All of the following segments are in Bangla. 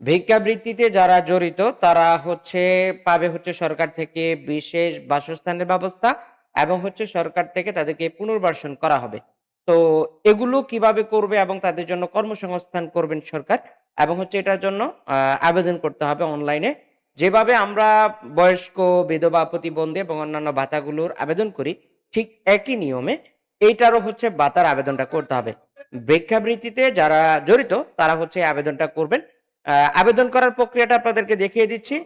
ভিক্ষাবৃত্তিতে যারা জড়িত, তারা হচ্ছে, পাবে হচ্ছে সরকার থেকে বিশেষ বাসস্থানের ব্যবস্থা এবং হচ্ছে সরকার থেকে তাদেরকে পুনর্বাসন করা হবে। তো এগুলো কীভাবে করবে এবং তাদের জন্য কর্মসংস্থান করবেন সরকার এবং হচ্ছে এটার জন্য আবেদন করতে হবে অনলাইনে। যেভাবে আমরা বয়স্ক, বিধবা, প্রতিবন্ধী এবং অন্যান্য ভাতাগুলোর আবেদন করি, ঠিক একই নিয়মে এইটারও হচ্ছে ভাতার আবেদনটা করতে হবে। ভিক্ষাবৃত্তিতে যারা জড়িত, তারা হচ্ছে আবেদনটা করবেন। আবেদন করার প্রক্রিয়াটা আপনাদেরকে দেখিয়ে দিচ্ছি।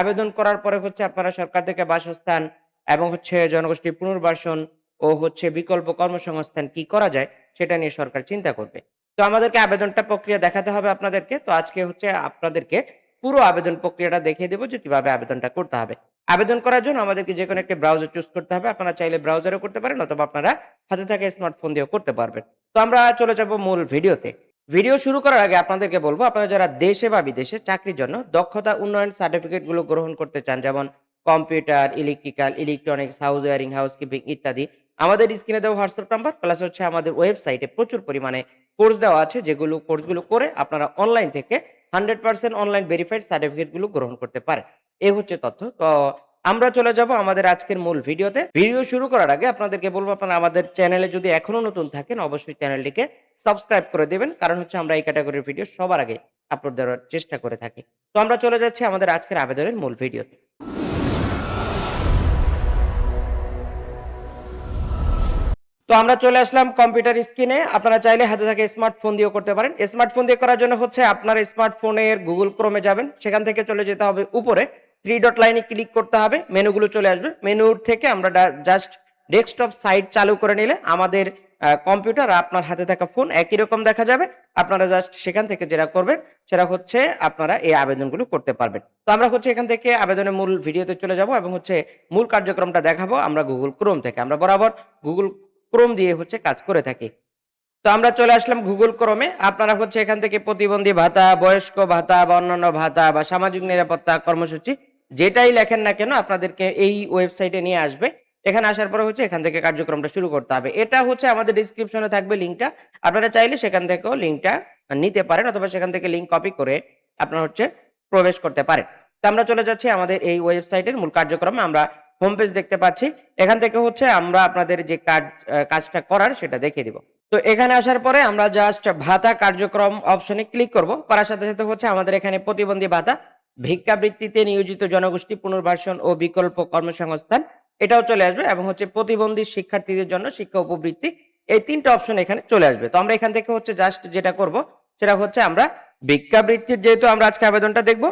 আবেদন করার পরে হচ্ছে আপনারা সরকার থেকে বাসস্থান এবং হচ্ছে জনগোষ্ঠী পুনর্বাসন ও হচ্ছে বিকল্প কর্মসংস্থান কি করা যায় সেটা নিয়ে সরকার চিন্তা করবে। তো আমাদেরকে আবেদনটা প্রক্রিয়া দেখাতে হবে আপনাদেরকে। তো আজকে হচ্ছে আপনাদেরকে পুরো আবেদন প্রক্রিয়াটা দেখিয়ে দেবো যে কীভাবে আবেদনটা করতে হবে। আবেদন করার জন্য আমাদেরকে যে কোনো একটি ব্রাউজার চুজ করতে হবে। আপনারা চাইলে ব্রাউজারও করতে পারেন অথবা আপনারা হাতে থাকা স্মার্টফোন দিয়েও করতে পারবেন। তো আমরা চলে যাব মূল ভিডিওতে ভিডিও শুরু করার আগে আপনাদেরকে বলব, আপনারা যারা দেশে বা বিদেশে চাকরির জন্য দক্ষতা উন্নয়ন সার্টিফিকেটগুলো গ্রহণ করতে চান, যেমন computer, electrical, electronics house wiring housekeeping ইত্যাদি, আমাদের স্ক্রিনে দেওয়া হোয়াটসঅ্যাপ নাম্বার, প্লাস হচ্ছে আমাদের ওয়েবসাইটে প্রচুর পরিমাণে কোর্স দেওয়া আছে, যেগুলো কোর্সগুলো করে আপনারা অনলাইন থেকে হান্ড্রেড পার্সেন্ট অনলাইন ভেরিফাইড সার্টিফিকেটগুলো গ্রহণ করতে পারেন। এ হচ্ছে তথ্য। তো আমরা চলে যাব আমাদের আজকের মূল ভিডিওতে। ভিডিও শুরু করার আগে আপনাদেরকে বলব, আপনারা আমাদের চ্যানেলে যদি এখনও নতুন থাকেন, অবশ্যই চ্যানেলটিকে সাবস্ক্রাইব করে দেবেন, কারণ হচ্ছে আমরা এই ক্যাটাগরির ভিডিও সবার আগে আপলোড দেওয়ার চেষ্টা করে থাকি। তো আমরা চলে যাচ্ছি আমাদের আজকের আবেদনের মূল ভিডিওতে তো। আমরা চলে আসলাম কম্পিউটার স্ক্রিনে আপনারা চাইলে হাতে থাকে স্মার্টফোন দিয়েও করতে পারেন। স্মার্টফোন দিয়ে করার জন্য হচ্ছে আপনার স্মার্টফোনের গুগল ক্রোমে যাবেন। সেখান থেকে চলে যেতে হবে উপরে। থ্রি ডট লাইনে ক্লিক করতে হবে। মেনুগুলো চলে আসবে। মেনুর থেকে আমরা জাস্ট ডেস্কটপ সাইট চালু করে নিলে আমাদের কম্পিউটার, আপনার হাতে থাকা ফোন একই রকম দেখা যাবে। আপনারা জাস্ট সেখান থেকে যেটা করবেন, সেটা হচ্ছে আপনারা এই আবেদনগুলো করতে পারবেন। তো আমরা হচ্ছে এখান থেকে আবেদনের মূল ভিডিওতে চলে যাব এবং হচ্ছে মূল কার্যক্রমটা দেখাবো আমরা গুগল ক্রোম থেকে। আমরা বরাবর গুগল ক্রোম দিয়ে হচ্ছে কাজ করে থাকি। তো আমরা চলে আসলাম গুগল ক্রমে আপনারা হচ্ছে এখান থেকে প্রতিবন্ধী ভাতা, বয়স্ক ভাতা বা অন্যান্য ভাতা বা সামাজিক নিরাপত্তা কর্মসূচি যেটাই লেখেন না কেন আপনাদেরকে এই ওয়েবসাইটে নিয়ে আসবে। এখানে আসার পরে হচ্ছে এখান থেকে কার্যক্রমটা শুরু করতে হবে। এটা হচ্ছে আমাদের ডিসক্রিপশনে থাকবে লিঙ্কটা আপনারা চাইলে সেখান থেকেও লিঙ্কটা নিতে পারেন অথবা সেখান থেকে লিঙ্ক কপি করে আপনারা হচ্ছে প্রবেশ করতে পারেন। তো আমরা চলে যাচ্ছি আমাদের এই ওয়েবসাইটের মূল কার্যক্রমে। আমরা হোম পেজ দেখতে পাচ্ছি। এখান থেকে হচ্ছে আমরা আপনাদের যে কাজ কাজটা করার সেটা দেখিয়ে দিব। তো এখানে আসার পরে আমরা জাস্ট ভাতা কার্যক্রম অপশনে ক্লিক করব। করার সাথে সাথে হচ্ছে আমাদের এখানে প্রতিবন্ধী ভাতা, ভিক্ষাবৃত্তিতে নিয়োজিত জনগোষ্ঠী পুনর্বাসন ও বিকল্প কর্মসংস্থান এটাও চলে আসবে এবং হচ্ছে প্রতিবন্ধী শিক্ষার্থীদের জন্য শিক্ষা উপবৃত্তি, এই তিনটা অপশন এখানে চলে আসবে। তো আমরা এখান থেকে হচ্ছে জাস্ট যেটা করব, সেটা হচ্ছে আমরা ভিক্ষাবৃত্তির যেহেতু আমরা আজকে আবেদনটা দেখব,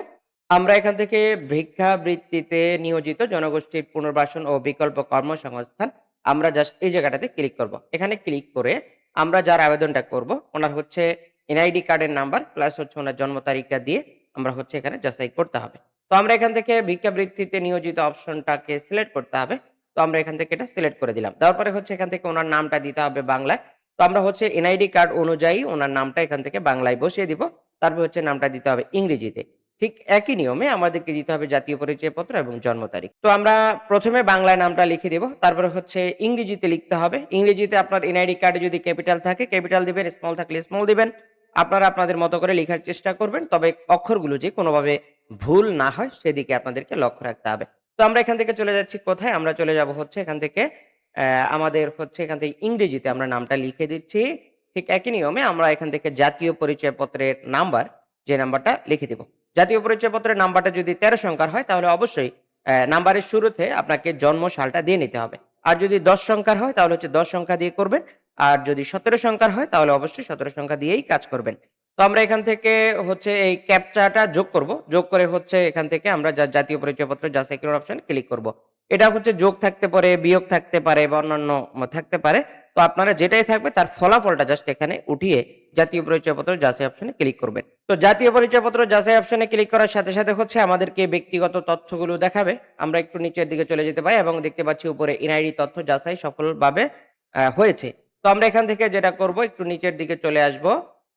আমরা এখান থেকে ভিক্ষাবৃত্তিতে নিয়োজিত জনগোষ্ঠীর পুনর্বাসন ও বিকল্প কর্মসংস্থান আমরা জাস্ট এই জায়গাটাতে ক্লিক করব। এখানে ক্লিক করে আমরা যার আবেদনটা করব, ওনার হচ্ছে এনআইডি কার্ডের নাম্বার প্লাস হচ্ছে ওনার জন্ম তারিখটা দিয়ে আমরা হচ্ছে এখানে যাচাই করতে হবে। তো আমরা এখান থেকে ভিক্ষাবৃত্তিতে নিয়োজিত অপশনটাকে সিলেক্ট করতে হবে। তো আমরা এখান থেকে এটা সিলেক্ট করে দিলাম। তারপরে পরে হচ্ছে এখান থেকে ওনার নামটা দিতে হবে বাংলায়। তো আমরা হচ্ছে এনআইডি কার্ড অনুযায়ী ওনার নামটা এখান থেকে বাংলায় বসিয়ে দিব। তারপর হচ্ছে নামটা দিতে হবে ইংরেজিতে। ঠিক একই নিয়মে আমাদেরকে দিতে হবে জাতীয় পরিচয়পত্র এবং জন্ম তারিখ। তো আমরা প্রথমে বাংলায় নামটা লিখে দিব। তারপরে হচ্ছে ইংরেজিতে লিখতে হবে। ইংরেজিতে আপনার এনআইডি কার্ডে যদি ক্যাপিটাল থাকে ক্যাপিটাল দিবেন স্মল থাকলে স্মল দিবেন। আপনারা আপনাদের মতো করে লেখার চেষ্টা করবেন। তবে অক্ষরগুলো যে কোনোভাবে ভুল না হয় সেদিকে আপনাদেরকে লক্ষ্য রাখতে হবে। তো আমরা এখান থেকে চলে যাচ্ছি কোথায়? আমরা চলে যাব হচ্ছে এখান থেকে আমাদের হচ্ছে এখান থেকে ইংরেজিতে আমরা নামটা লিখে দিচ্ছি। ঠিক একই নিয়মে আমরা এখান থেকে জাতীয় পরিচয়পত্রের নাম্বার, যে নাম্বারটা লিখে দিব। জাতীয় পরিচয়পত্রের নাম্বারটা যদি তেরো সংখ্যার হয়, তাহলে অবশ্যই নাম্বারের শুরুতে আপনাকে জন্ম সালটা দিয়ে নিতে হবে। আর যদি দশ সংখ্যার হয়, তাহলে হচ্ছে দশ সংখ্যা দিয়ে করবেন। আর যদি সতেরো সংখ্যার হয়, তাহলে অবশ্যই সতেরো সংখ্যা দিয়েই কাজ করবেন। তো আমরা এখান থেকে হচ্ছে এই ক্যাপচাটা যোগ করব। যোগ করে হচ্ছে এখান থেকে আমরা জাতীয় পরিচয়পত্র যাচাই করার অপশন ক্লিক করব। এটা হচ্ছে যোগ থাকতে পারে, বিয়োগ থাকতে পারে বা অন্যান্য থাকতে পারে। তো আপনারা যেটাই থাকবে তার ফলাফলটা জাস্ট এখানে উঠিয়ে জাতীয় পরিচয়পত্র যাচাই অপশনে ক্লিক করবেন। তো জাতীয় পরিচয়পত্র যাচাই অপশনে ক্লিক করার সাথে সাথে হচ্ছে আমাদেরকে ব্যক্তিগত তথ্যগুলো দেখাবে। আমরা একটু নিচের দিকে চলে যেতে পারি এবং দেখতে পাচ্ছি উপরে এনআইডি তথ্য যাচাই সফলভাবে হয়েছে। তো আমরা এখান থেকে যেটা করব, একটু নিচের দিকে চলে আসব।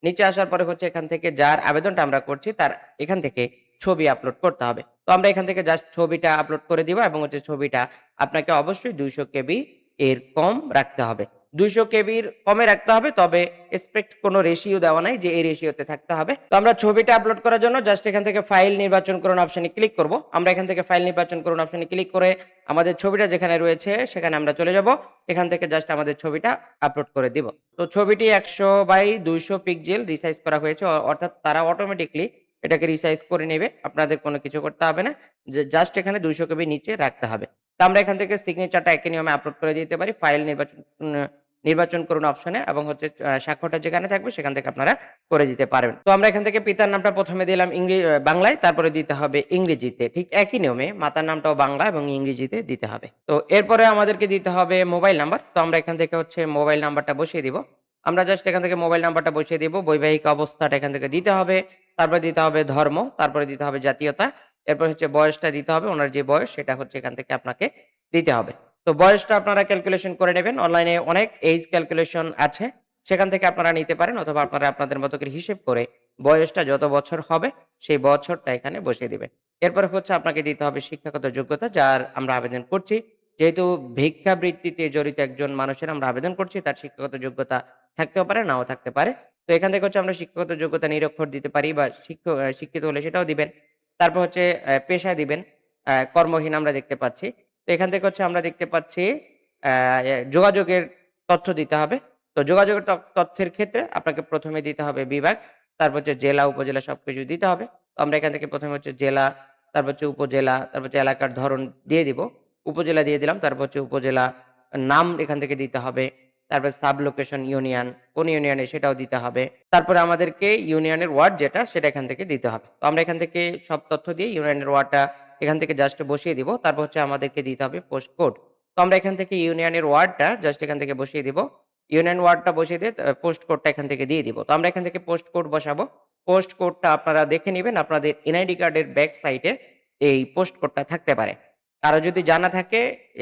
নিচে আসার পরে হচ্ছে এখান থেকে যার আবেদনটা আমরা করছি, তার এখান থেকে ছবি আপলোড করতে হবে। তো আমরা এখান থেকে জাস্ট ছবিটা আপলোড করে দিব এবং হচ্ছে ছবিটা আপনাকে অবশ্যই দুইশো কেবি এর কম রাখতে হবে। দুইশো কেবির কমে রাখতে হবে, তবে এক্সপেক্ট কোনো রেশিও দেওয়া নাই যে এই রেশিওতে থাকতে হবে। তো আমরা ছবিটা আপলোড করার জন্য জাস্ট এখান থেকে ফাইল নির্বাচন করুন অপশনে ক্লিক করব। আমরা এখান থেকে ফাইল নির্বাচন করুন অপশনে ক্লিক করে আমাদের ছবিটা যেখানে রয়েছে সেখানে আমরা চলে যাব। এখান থেকে জাস্ট আমাদের ছবিটা আপলোড করে দিব। তো ছবিটি একশো বাই দুইশো পিক্সেল রিসাইজ করা হয়েছে অর্থাৎ তারা অটোমেটিকলি এটাকে রিসাইজ করে নেবে। আপনাদের কোনো কিছু করতে হবে না, যে জাস্ট এখানে দুইশো কেবি নিচে রাখতে হবে। তো আমরা এখান থেকে সিগনেচারটা একই নিয়মে আপলোড করে দিতে পারি ফাইল নির্বাচন নির্বাচন করুন অপশনে এবং হচ্ছে স্বাক্ষরটা যেখানে থাকবে সেখান থেকে আপনারা করে দিতে পারবেন। তো আমরা এখান থেকে পিতার নামটা প্রথমে দিলাম ইংরেজি বাংলায়, তারপরে দিতে হবে ইংরেজিতে। ঠিক একই নিয়মে মাতার নামটাও বাংলা এবং ইংরেজিতে দিতে হবে। তো এরপরে আমাদেরকে দিতে হবে মোবাইল নাম্বার তো আমরা এখান থেকে হচ্ছে মোবাইল নাম্বারটা বসিয়ে দিব। আমরা জাস্ট এখান থেকে মোবাইল নাম্বারটা বসিয়ে দিব। বৈবাহিক অবস্থাটা এখান থেকে দিতে হবে। তারপরে দিতে হবে ধর্ম, তারপরে দিতে হবে জাতীয়তা এরপর হচ্ছে বয়সটা দিতে হবে, ওনার যে বয়স সেটা হচ্ছে এখান থেকে আপনাকে দিতে হবে। তো বয়সটা আপনারা ক্যালকুলেশন করে নেবেন অনলাইনে অনেক এইজ ক্যালকুলেশন আছে, সেখান থেকে আপনারা নিতে পারেন অথবা আপনারা আপনাদের মতো করে হিসেব করে বয়সটা যত বছর হবে সেই বছরটা এখানে বসিয়ে দিবেন। এরপর হচ্ছে আপনাকে দিতে হবে শিক্ষাগত যোগ্যতা, যার আমরা আবেদন করছি। যেহেতু ভিক্ষাবৃত্তিতে জড়িত একজন মানুষের আমরা আবেদন করছি, তার শিক্ষাগত যোগ্যতা থাকতেও পারে, নাও থাকতে পারে। তো এখান থেকে হচ্ছে আমরা শিক্ষাগত যোগ্যতা নিরক্ষর দিতে পারি বা শিক্ষক, শিক্ষিত হলে সেটাও দিবেন। তারপর হচ্ছে পেশা দিবেন কর্মহীন আমরা দেখতে পাচ্ছি। তো এখান থেকে হচ্ছে আমরা দেখতে পাচ্ছি যোগাযোগের তথ্য দিতে হবে। তো যোগাযোগের তথ্যের ক্ষেত্রে আপনাকে প্রথমে দিতে হবে বিভাগ, তারপর হচ্ছে জেলা, উপজেলা সবকিছু দিতে হবে। তো আমরা এখান থেকে প্রথমে হচ্ছে জেলা, তারপর হচ্ছে উপজেলা, তারপর হচ্ছে এলাকার ধরন দিয়ে দিব। উপজেলা দিয়ে দিলাম, তারপর হচ্ছে উপজেলা নাম এখান থেকে দিতে হবে। তারপর সাব লোকেশন ইউনিয়ন, কোন ইউনিয়নে সেটাও দিতে হবে। তারপরে আমাদেরকে ইউনিয়নের ওয়ার্ড যেটা, সেটা এখান থেকে দিতে হবে। তো আমরা এখান থেকে সব তথ্য দিয়ে ইউনিয়নের ওয়ার্ডটা এখান থেকে জাস্ট বসিয়ে দিব। তারপর হচ্ছে আমাদেরকে দিতে হবে পোস্ট কোড। তো আমরা এখান থেকে ইউনিয়নের ওয়ার্ডটা জাস্ট এখান থেকে বসিয়ে দিব। ইউনিয়ন ওয়ার্ডটা বসিয়ে দিয়ে পোস্ট কোডটা এখান থেকে দিয়ে দিব। তো আমরা এখান থেকে পোস্ট কোড বসাবো। পোস্ট কোডটা আপনারা দেখে নেবেন আপনাদের এনআইডি কার্ডের ব্যাক সাইডে এই পোস্ট কোডটা থাকতে পারে। কারও যদি জানা থাকে,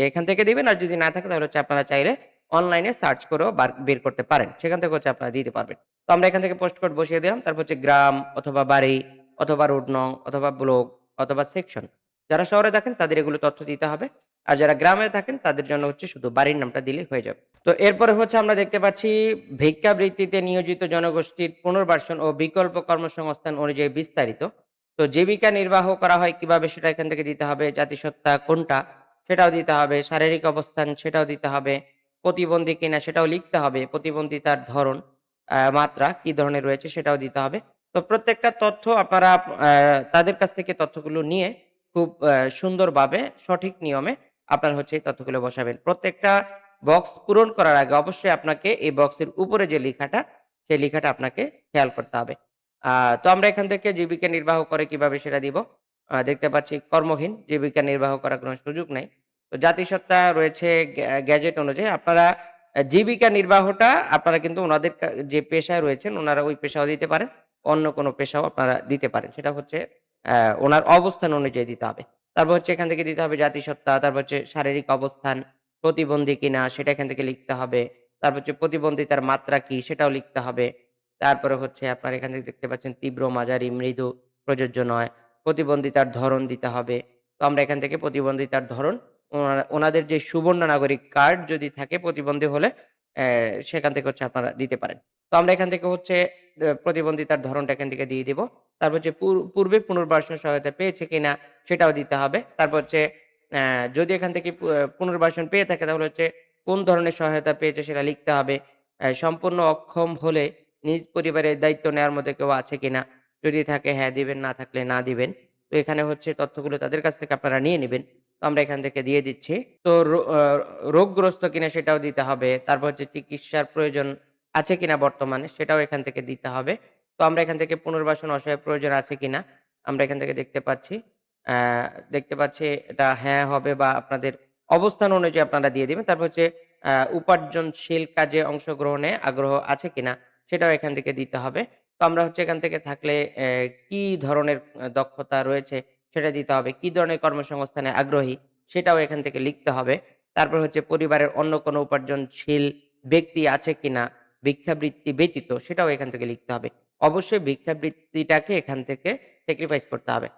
এখান থেকে দিবেন, আর যদি না থাকে, তাহলে হচ্ছে আপনারা চাইলে অনলাইনে সার্চ করেও বার- করতে পারেন। সেখান থেকে হচ্ছে আপনারা দিতে পারবেন। তো আমরা এখান থেকে পোস্ট কোড বসিয়ে দিলাম। তারপর হচ্ছে গ্রাম অথবা বাড়ি অথবা রোড নং অথবা ব্লক অথবা সেকশন যারা শহরে থাকেন, তাদের এগুলো তথ্য দিতে হবে। আর যারা গ্রামে থাকেন, তাদের জন্য হচ্ছে শুধু বাড়ির নামটা দিলে হয়ে যাবে। তো এরপরে হচ্ছে আমরা দেখতে পাচ্ছি, ভিক্ষাবৃত্তিতে নিয়োজিত জনগোষ্ঠীর পুনর্বাসন ও বিকল্প কর্মসংস্থান অনুযায়ী বিস্তারিত। তো জীবিকা নির্বাহ করা হয় কীভাবে, সেটা এখান থেকে দিতে হবে। জাতিসত্তা কোনটা, সেটাও দিতে হবে। শারীরিক অবস্থান, সেটাও দিতে হবে। প্রতিবন্ধী কিনা সেটাও লিখতে হবে প্রতিবন্ধিতার ধরন মাত্রা কি ধরনের রয়েছে সেটাও দিতে হবে। তো প্রত্যেকটা তথ্য আপনারা তাদের কাছ থেকে তথ্যগুলো নিয়ে খুব সুন্দরভাবে সঠিক নিয়মে আপনার হচ্ছে এই তথ্যগুলো বসাবেন। প্রত্যেকটা বক্স পূরণ করার আগে অবশ্যই আপনাকে এই বক্সের উপরে যে লেখাটা, সেই লেখাটা আপনাকে খেয়াল করতে হবে। তো আমরা এখান থেকে জীবিকা নির্বাহ করে কীভাবে সেটা দিব? দেখতে পাচ্ছি কর্মহীন, জীবিকা নির্বাহ করার কোনো সুযোগ নাই। তো জাতিসত্তা রয়েছে গ্যাজেট অনুযায়ী আপনারা জীবিকা নির্বাহটা আপনারা কিন্তু ওনাদের যে পেশায় রয়েছেন ওনারা ওই পেশাও দিতে পারেন, অন্য কোনো পেশাও আপনারা দিতে পারেন। সেটা হচ্ছে ওনার অবস্থান অনুযায়ী দিতে হবে। তারপর হচ্ছে এখান থেকে দিতে হবে জাতিসত্তা, তারপর হচ্ছে শারীরিক অবস্থান, প্রতিবন্ধী কিনা সেটা এখান থেকে লিখতে হবে। তারপর হচ্ছে প্রতিবন্ধিতার মাত্রা কি সেটাও লিখতে হবে। তারপরে হচ্ছে আপনার এখান থেকে দেখতে পাচ্ছেন তীব্র মাঝারি, মৃদু, প্রযোজ্য নয়, প্রতিবন্ধিতার ধরন দিতে হবে। তো আমরা এখান থেকে প্রতিবন্ধিতার ধরন ওনাদের যে সুবর্ণ নাগরিক কার্ড যদি থাকে প্রতিবন্ধী হলে সেখান থেকে হচ্ছে আপনারা দিতে পারেন। তো আমরা এখান থেকে হচ্ছে প্রতিবন্ধিতার ধরনটা এখান থেকে দিয়ে দিব। তারপর হচ্ছে পূর্বে পুনর্বাসন সহায়তা পেয়েছে কিনা সেটাও দিতে হবে। তারপর হচ্ছে যদি এখান থেকে পুনর্বাসন পেয়ে থাকে তাহলে হচ্ছে কোন ধরনের সহায়তা পেয়েছে সেটা লিখতে হবে। সম্পূর্ণ অক্ষম হলে নিজ পরিবারের দায়িত্ব নেওয়ার মধ্যে কেউ আছে কিনা? যদি থাকে হ্যাঁ দিবেন, না থাকলে না দিবেন। তো এখানে হচ্ছে তথ্যগুলো তাদের কাছ থেকে আপনারা নিয়ে নেবেন। তো আমরা এখান থেকে দিয়ে দিচ্ছি। তো রোগগ্রস্ত কিনা সেটাও দিতে হবে। তারপর হচ্ছে চিকিৎসার প্রয়োজন আছে কিনা বর্তমানে সেটাও এখান থেকে দিতে হবে। তো আমরা এখান থেকে পুনর্বাসন অসহায় প্রয়োজন আছে কিনা আমরা এখান থেকে দেখতে পাচ্ছি। দেখতে পাচ্ছি এটা হ্যাঁ হবে বা আপনাদের অবস্থান অনুযায়ী আপনারা দিয়ে দিবেন। তারপর হচ্ছে উপার্জনশীল কাজে অংশগ্রহণে আগ্রহ আছে কিনা সেটাও এখান থেকে দিতে হবে। তো আমরা হচ্ছে এখান থেকে থাকলে কি ধরনের দক্ষতা রয়েছে সেটা দিতে হবে। কি ধরনের কর্মসংস্থানে আগ্রহী সেটাও এখান থেকে লিখতে হবে। তারপর হচ্ছে পরিবারের অন্য কোনো উপার্জনশীল ব্যক্তি আছে কিনা, ভিক্ষাবৃত্তি ব্যতীত সেটাও এখান থেকে লিখতে হবে। অবশ্যই ভিক্ষাবৃত্তিটাকে এখান থেকে স্যাক্রিফাইস করতে হবে।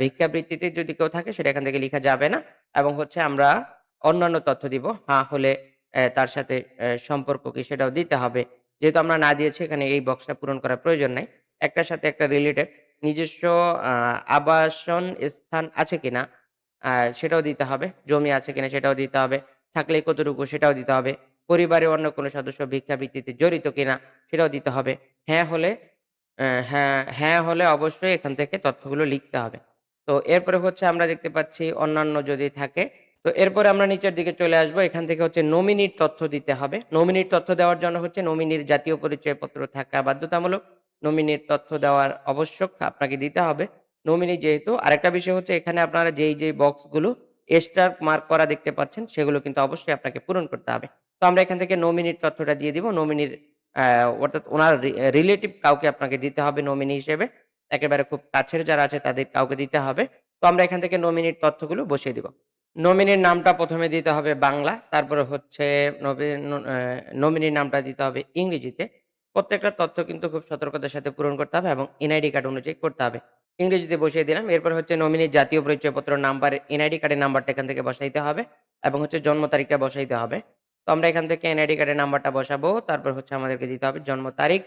ভিক্ষাবৃত্তিতে যদি কেউ থাকে সেটা এখান থেকে লেখা যাবে না এবং হচ্ছে আমরা অন্যান্য তথ্য দিব। হ্যাঁ হলে তার সাথে সম্পর্ক কি সেটাও দিতে হবে। যেহেতু আমরা না দিয়েছি এখানে এই বক্সটা পূরণ করার প্রয়োজন নাই। একটার সাথে একটা রিলেটেড নিজস্ব আবাসন স্থান আছে কিনা আ সেটাও দিতে হবে। জমি আছে কিনা সেটাও দিতে হবে। থাকলে কতটুকু সেটাও দিতে হবে। পরিবারের অন্য কোনো সদস্য ভিক্ষাবৃত্তিতে জড়িত কিনা সেটাও দিতে হবে। হ্যাঁ হলে হ্যাঁ, হ্যাঁ হলে অবশ্যই এখান থেকে তথ্যগুলো লিখতে হবে। তো এরপরে হচ্ছে আমরা দেখতে পাচ্ছি অন্যান্য যদি থাকে, তো এরপরে আমরা নিচের দিকে চলে আসব। এখান থেকে হচ্ছে নমিনির তথ্য দিতে হবে। নমিনির তথ্য দেওয়ার জন্য হচ্ছে নমিনির জাতীয় পরিচয়পত্র থাকা বাধ্যতামূলক। নমিনির তথ্য দেওয়ার আবশ্যক আপনাকে দিতে হবে। নমিনি যেহেতু আরেকটা বিষয় হচ্ছে এখানে আপনারা যেই, যেই বক্সগুলো স্টার মার্ক করা দেখতে পাচ্ছেন সেগুলো কিন্তু অবশ্যই আপনাকে পূরণ করতে হবে। তো আমরা এখান থেকে নমিনির তথ্যটা দিয়ে দিব। নমিনির অর্থাৎ ওনার রিলেটিভ কাউকে আপনাকে দিতে হবে নমিনি হিসেবে। একেবারে খুব কাছের যারা আছে তাদের কাউকে দিতে হবে। তো আমরা এখান থেকে নমিনির তথ্যগুলো বসিয়ে দিব। নমিনির নামটা প্রথমে দিতে হবে বাংলা, তারপরে হচ্ছে নমিনির নামটা দিতে হবে ইংরেজিতে। প্রত্যেকটা তথ্য কিন্তু খুব সতর্কতার সাথে পূরণ করতে হবে এবং এনআইডি কার্ড অনুযায়ী করতে হবে। ইংরেজিতে বসিয়ে দিলাম। এরপর হচ্ছে নমিনির জাতীয় পরিচয়পত্র নাম্বার, এনআইডি কার্ডের নাম্বারটা এখান থেকে বসাইতে হবে এবং হচ্ছে জন্ম তারিখটা বসাইতে হবে। তো আমরা এখান থেকে এনআইডি কার্ডের নাম্বারটা বসাবো। তারপর হচ্ছে আমাদেরকে দিতে হবে জন্ম তারিখ।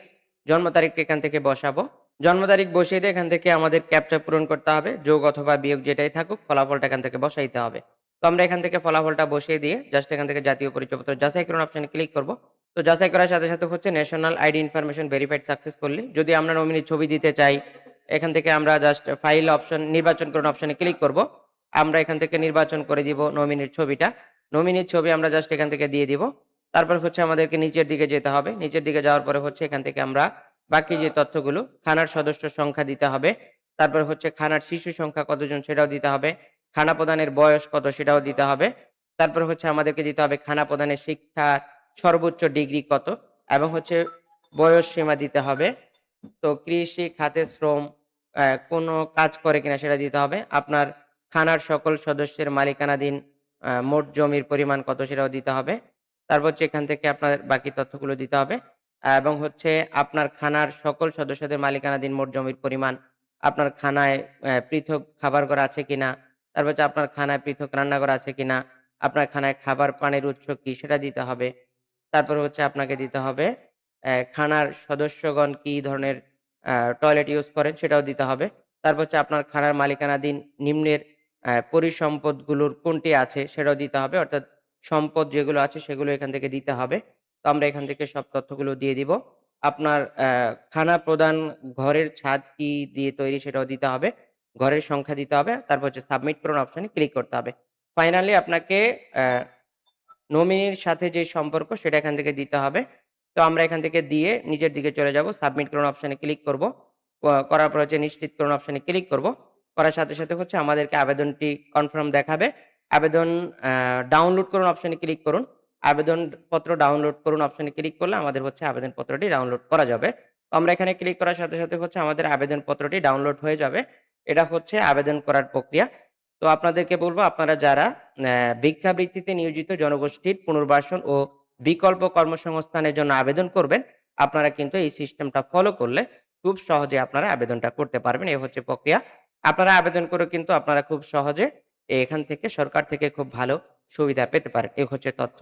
জন্ম তারিখটা এখান থেকে বসাবো। জন্ম তারিখ বসিয়ে দিয়ে এখান থেকে আমাদের ক্যাপচা পূরণ করতে হবে। যোগ অথবা বিয়োগ যেটাই থাকুক ফলাফলটা এখান থেকে বসাইতে হবে। তো আমরা এখান থেকে ফলাফলটা বসিয়ে দিয়ে জাস্ট এখান থেকে জাতীয় পরিচয়পত্র যাচাইকরণ অপশনে ক্লিক করব। তো যাচাই করার সাথে, সাথে হচ্ছে national ID information verified successfully. যদি আমরা নমিনির ছবি দিতে চাই, এখান থেকে আমরা জাস্ট ফাইল অপশন নির্বাচন করুন অপশনে ক্লিক করব। আমরা এখান থেকে নির্বাচন করে দিব নমিনির ছবিটা। নমিনির ছবি আমরা জাস্ট এখান থেকে দিয়ে দিব। তারপর হচ্ছে আমাদেরকে নিচের দিকে যেতে হবে। নিচের দিকে যাওয়ার পরে হচ্ছে এখান থেকে আমরা বাকি যে তথ্যগুলো খানার সদস্য সংখ্যা দিতে হবে। তারপর হচ্ছে খানার শিশু সংখ্যা কতজন সেটাও দিতে হবে। খানা প্রদানের বয়স কত সেটাও দিতে হবে। তারপর হচ্ছে আমাদেরকে দিতে হবে খানা প্রদানের শিক্ষার সর্বোচ্চ ডিগ্রি কত এবং হচ্ছে বয়স সীমা দিতে হবে। তো কৃষি খাতে শ্রম কোনো কাজ করে কিনা সেটা দিতে হবে। আপনার খানার সকল সদস্যের মালিকানাধীন মোট জমির পরিমাণ কত সেটাও দিতে হবে। তারপর হচ্ছে এখান থেকে আপনার বাকি তথ্যগুলো দিতে হবে। এবং হচ্ছে আপনার খানার সকল সদস্যদের মালিকানাধীন মোট জমির পরিমাণ, আপনার খানায় পৃথক খাবার ঘর আছে কিনা, তারপর হচ্ছে আপনার খানায় পৃথক রান্নাঘর আছে কিনা, আপনার খানায় খাবার পানির উৎস কি সেটা দিতে হবে। তারপর হচ্ছে আপনাকে দিতে হবে খানার সদস্যগণ কি ধরনের টয়লেট ইউজ করেন সেটাও দিতে হবে। তারপর হচ্ছে আপনার খানার মালিকানাধীন নিম্নের পরিসম্পদগুলোর কোনটি আছে সেটাও দিতে হবে। অর্থাৎ সম্পদ যেগুলো আছে সেগুলো এখান থেকে দিতে হবে। তো আমরা এখান থেকে সব তথ্যগুলো দিয়ে দিব। আপনার খানা প্রদান ঘরের ছাদ কি দিয়ে তৈরি সেটাও দিতে হবে। ঘরের সংখ্যা দিতে হবে। তারপর হচ্ছে সাবমিট করুন অপশানে ক্লিক করতে হবে। ফাইনালি আপনাকে নমিনির সাথে যে সম্পর্ক সেটা এখান থেকে দিতে হবে। তো আমরা এখান থেকে দিয়ে নিজের দিকে চলে যাব। সাবমিট করুন অপশানে ক্লিক করব। করার পর হচ্ছে নিশ্চিত করুন অপশনে ক্লিক করব। করার সাথে, সাথে হচ্ছে আমাদেরকে আবেদনটি কনফার্ম দেখাবে। আবেদন ডাউনলোড করুন অপশানে ক্লিক করুন। আবেদনপত্র ডাউনলোড করুন অপশানে ক্লিক করলে আমাদের হচ্ছে আবেদনপত্রটি ডাউনলোড করা যাবে। তো আমরা এখানে ক্লিক করার সাথে, সাথে হচ্ছে আমাদের আবেদনপত্রটি ডাউনলোড হয়ে যাবে। এটা হচ্ছে আবেদন করার প্রক্রিয়া। তো আপনাদেরকে বলব আপনারা যারা ভিক্ষাবৃত্তিতে নিয়োজিত জনগোষ্ঠীর পুনর্বাসন ও বিকল্প কর্মসংস্থানের জন্য আবেদন করবেন, আপনারা কিন্তু এই সিস্টেমটা ফলো করলে খুব সহজে আপনারা আবেদনটা করতে পারবেন। এই হচ্ছে প্রক্রিয়া। আপনারা আবেদন করে কিন্তু আপনারা খুব সহজে এখান থেকে সরকার থেকে খুব ভালো সুবিধা পেতে পারেন। এই হচ্ছে তথ্য।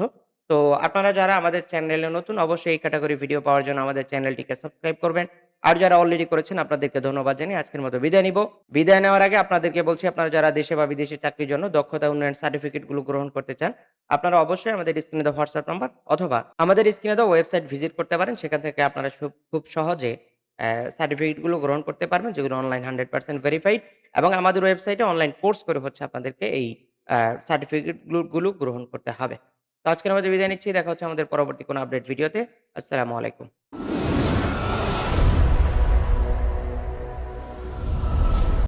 তো আপনারা যারা আমাদের চ্যানেলে নতুন অবশ্যই এই ক্যাটাগরি ভিডিও পাওয়ার জন্য আমাদের চ্যানেলটিকে সাবস্ক্রাইব করবেন। আর যারা অলরেডি করেছেন আপনাদেরকে ধন্যবাদ জানিয়ে আজকের মতো বিদায় নিব। বিদায় নেওয়ার আগে আপনাদেরকে বলছি আপনারা যারা দেশে বা বিদেশে চাকরির জন্য দক্ষতা উন্নয়ন সার্টিফিকেটগুলো গ্রহণ করতে চান, আপনারা অবশ্যই আমাদের স্ক্রিনে দেওয়া হোয়াটসঅ্যাপ নাম্বার অথবা আমাদের স্ক্রিনে দেওয়া ওয়েবসাইট ভিজিট করতে পারেন। সেখান থেকে আপনারা খুব সহজে অ্যা সার্টিফিকেটগুলো গ্রহণ করতে পারবেন যেগুলো অনলাইন 100% ভেরিফাইড এবং আমাদের ওয়েবসাইটে অনলাইন কোর্স করে হচ্ছে আপনাদেরকে এই অ্যা সার্টিফিকেটগুলো গুলো গ্রহণ করতে হবে। তো আজকের মতো বিদায় নিচ্ছি। দেখা হচ্ছে আমাদের পরবর্তী কোনো আপডেট ভিডিওতে। আসসালামু আলাইকুম।